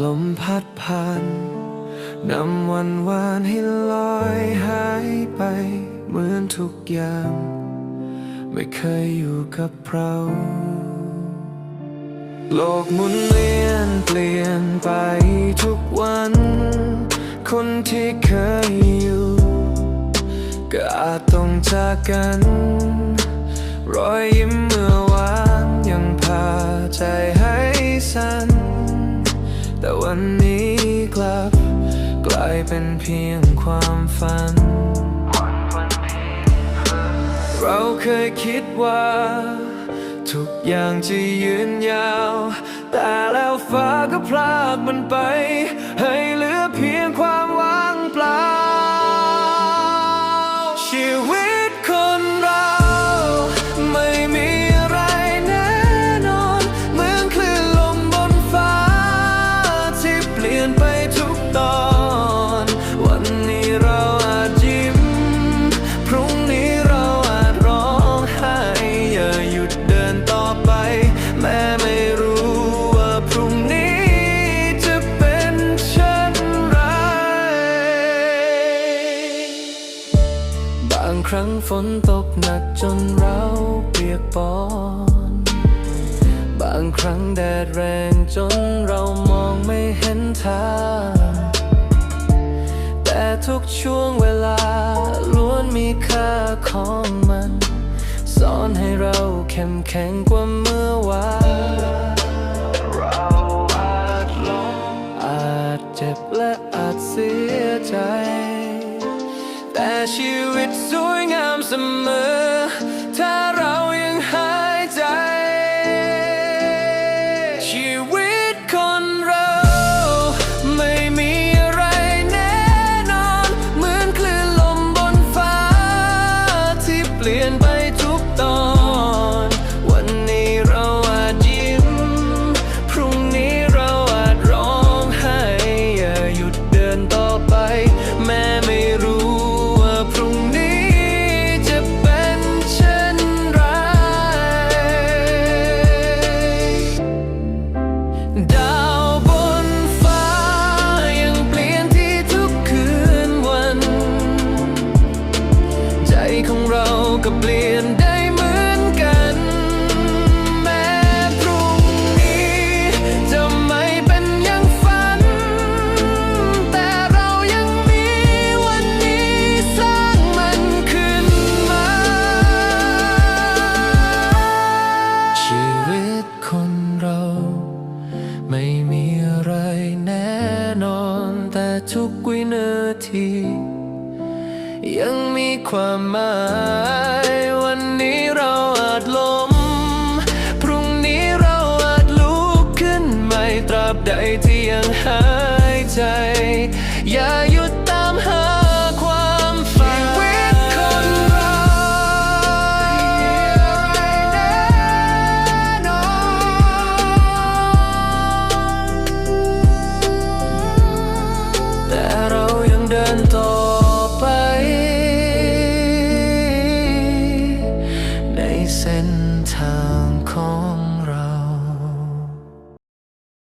ลมพัดผ่านนำวันวานให้ลอยหายไป เหมือนทุกอย่าง ไม่เคยอยู่กับเรา โลกหมุนเวียนเปลี่ยนไปทุกวัน คนที่เคยอยู่ ก็อาจต้องจากกัน รอยยิ้มเมื่อวาน เป็นเพียงความฝัน เราเคยคิดว่า ทุกอย่างจะยืนยาว แต่แล้วฟ้าก็พลากมันไป ให้เหลือเพียงความ วันนี้เราอาจยิ้ม พรุ่งนี้เราอาจร้องไห้ อย่าหยุดเดินต่อไป แม้ไม่รู้ว่าพรุ่งนี้จะเป็นเช่นไร บางครั้งฝนตกหนักจนเราเปียกปอนบางครั้งแดดแรงจนเรามองไม่เห็นทาง ทุกช่วงเวลา ล้วนมีค่าของมัน สอนให้เราเข้มแข็งกว่าเมื่อวานเราอาจล้มอาจเจ็บและอาจเสียใจ แต่ชีวิตสวยงามเสมอ ก็เปลี่ยนได้เหมือนกัน แม้พรุ่งนี้จะไม่เป็นอย่างฝัน แต่เรายังมีวันนี้สร้างมันขึ้นมา ชีวิตคนเรา ไม่มีอะไรแน่นอนแต่ทุกวินาที ยังมีความหมาย วันนี้เราอาจล้ม พรุ่งนี้เราอาจลุกขึ้นใหม่ตราบใดที่ยังหายใจ อย่าหยุด เส้นทางของ